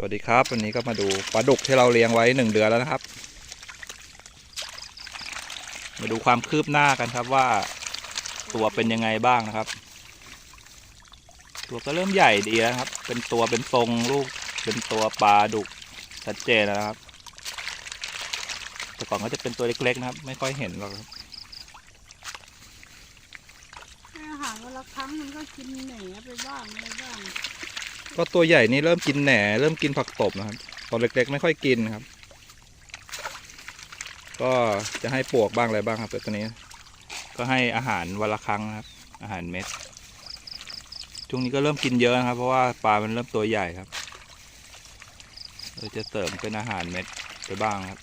สวัสดีครับ วันนี้ก็มาดูปลาดุกที่เราเลี้ยงไว้หนึ่งเดือนแล้วนะครับ มาดูความคืบหน้ากันครับว่า ตัวเป็นยังไงบ้างนะครับ ตัวก็เริ่มใหญ่ดีแล้วครับ เป็นตัวเป็นทรงลูกเป็นตัวปลาดุกชัดเจนแล้วนะครับแต่ก่อนก็จะเป็นตัวเล็กๆนะครับ ไม่ค่อยเห็นหรอกครับอาหารวันละครั้งมันก็กินแหนไปบ้างอะไรบ้าง ก็ตัวใหญ่นี่เริ่มกินแหน่ เริ่มกินผักตบนะครับตอนเล็กๆ ไม่ค่อยกินครับ ก็จะให้ปลวกบ้างอะไรบ้างครับต่ตัวนี้ ก็ให้อาหารวันละครั้งครับ อาหารเม็ดช่วงนี้ก็เริ่มกินเยอะนะครับ เพราะว่าปลามันเริ่มตัวใหญ่ครับเราจะเสริมเป็นอาหารเม็ดไปบ้างครับ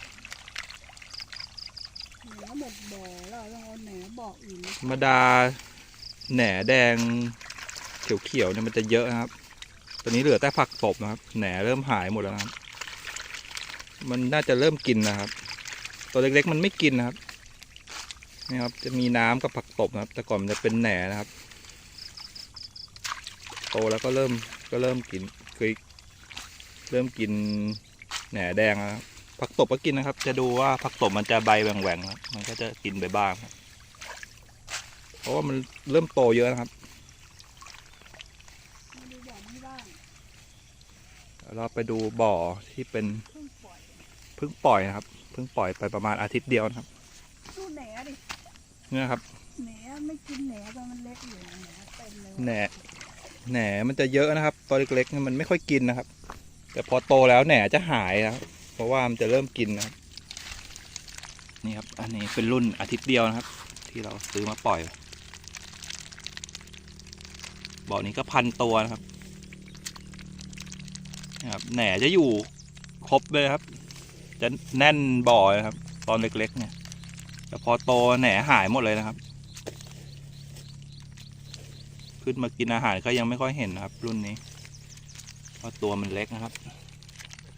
หนหมดบ่อแล้วต้องเอาแหนบ่ออื่นมาธรรมดาแหน่แดงเขียวๆเนี่ยมันจะเยอะนะครับ ตอนนี้เหลือแต่ผักตบนะครับ แหน่เริ่มหายหมดแล้วนะครับ มันน่าจะเริ่มกินนะครับ ตัวเล็กๆมันไม่กินนะครับนี่ครับ จะมีน้ำกับผักตบนะครับ แต่ก่อนมันจะเป็นแหน่นะครับ โตแล้วก็เริ่มก็เริ่มกินคือเริ่มกินแหนแดงนะครับผักตบก็กินนะครับ จะดูว่าผักตบมันจะใบแหว่งๆครับมันก็จะกินไปบ้างครับเพราะว่ามันเริ่มโตเยอะนะครับ มาดูบ่อนี้บ้าง เราไปดูบ่อที่เป็นเพิ่งปล่อยเพิ่งปล่อยนะครับเพิ่งปล่อยไปประมาณอาทิตย์เดียวนะครับดูแหนดิเนี่ยครับแหนไม่กินแหนตอนมันเล็กอยู่นะแหนเต็มเลยแหน่แหน่มันจะเยอะนะครับตัวเล็กๆเนี่ยมันไม่ค่อยกินนะครับ แต่พอโตแล้วแหน่จะหายนะครับเพราะว่ามันจะเริ่มกินนะครับนี่ครับ อันนี้เป็นรุ่นอาทิตย์เดียวนะครับ ที่เราซื้อมาปล่อยบ่อนี้ก็พันตัวนะครับนะ ครับแหน่จะอยู่ครบเลยครับ จะแน่นบ่อยครับ ตอนเล็กๆเนี่ย แต่พอโตแหน่หายหมดเลยนะครับ ขึ้นมากินอาหารก็ยังไม่ค่อยเห็นนะครับ รุ่นนี้ เพราะตัวมันเล็กนะครับ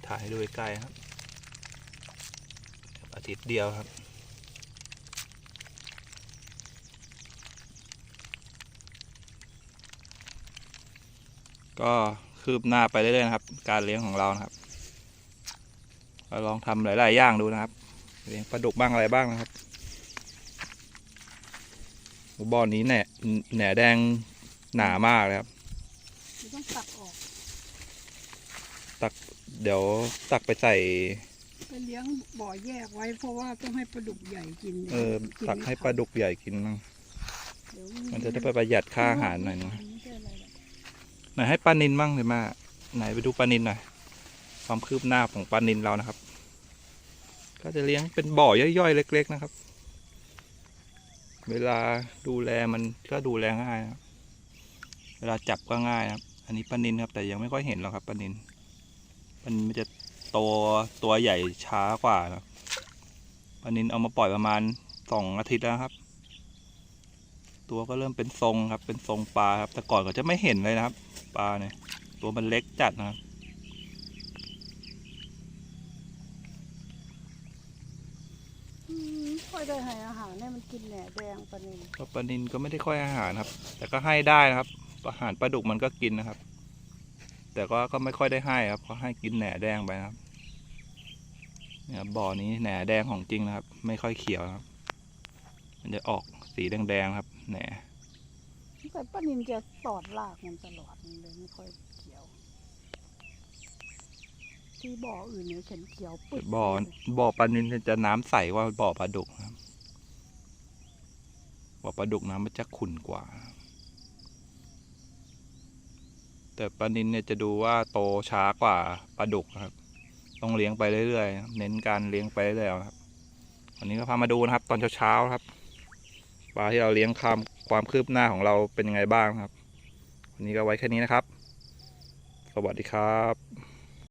ถ่ายให้ดูใกล้ครับ อาทิตย์เดียวครับก็ คืบหน้าไปเรื่อยๆนะครับ การเลี้ยงของเรานะครับเราลองทำหลาย ๆ อย่างดูนะครับเลี้ยงปลาดุกบ้างอะไรบ้างนะครับบ่อนี้แหน่แหน่แดงหนามากเลยครับมันต้องตักออกเดี๋ยวตักไปใส่ไปเลี้ยงบ่อแยกไว้เพราะว่าต้องให้ปลาดุกใหญ่กิน เออกินตักให้ปลาดุกใหญ่กินบ้างเดี๋ยวมันจะได้ไปประหยัดค่าอาหารหน่อยนะ ไหนให้ปลานินบ้างเลยมา ไหนไปดูปลานินหน่อยความคืบหน้าของปลานินเรานะครับ ก็จะเลี้ยงเป็นบ่อย่อยๆ เล็ก ๆ นะครับ เวลาดูแลมันก็ดูแลง่ายนะครับเวลาจับก็ง่ายนะครับ อันนี้ปลานินครับ แต่ยังไม่ค่อยเห็นหรอกครับปลานินปลานินมันจะโตตัวใหญ่ช้ากว่านะครับปลานินเอามาปล่อยประมาณสองอาทิตย์แล้วครับ ตัวก็เริ่มเป็นทรงครับ เป็นทรงปลาครับ แต่ก่อนก็จะไม่เห็นเลยนะครับ ปลาเนี่ย ตัวมันเล็กจัดนะครับอืมค่อยได้ให้อาหารให้มันกินแหนแดงปลานิลก็ปลานินก็ไม่ได้ค่อยอาหารครับ แต่ก็ให้ได้นะครับ อาหารปลาดุกมันก็กินนะครับ แต่ก็ก็ไม่ค่อยได้ให้ครับก็ให้กินแหน่แดงไปนะครับ เนี่ยบ่อนี้แหน่แดงของจริงนะครับ ไม่ค่อยเขียวนะครับ มันจะออกสีแดงๆครับแหน่ แต่ปลานิลจะตอดรากมันตลอดมันเลยไม่ค่อยเขียว ที่บ่ออื่นเนี่ยเห็นเขียวปึ๊ดบ่อบ่อปลานินจะน้ำใสกว่าบ่อปลาดุกนะครับบ่อปลาดุกน้ำมันจะขุ่นกว่า แต่ปลานินเนี่ยจะดูว่าโตช้ากว่าปลาดุกนะครับ ต้องเลี้ยงไปเรื่อยๆ เน้นการเลี้ยงไปเรื่อยๆครับ วันนี้ก็พามาดูนะครับ ตอนเช้าๆครับปลาที่เราเลี้ยงความ ความคืบหน้าของเราเป็นยังไงบ้างครับ วันนี้ก็ไว้แค่นี้นะครับ สวัสดีครับ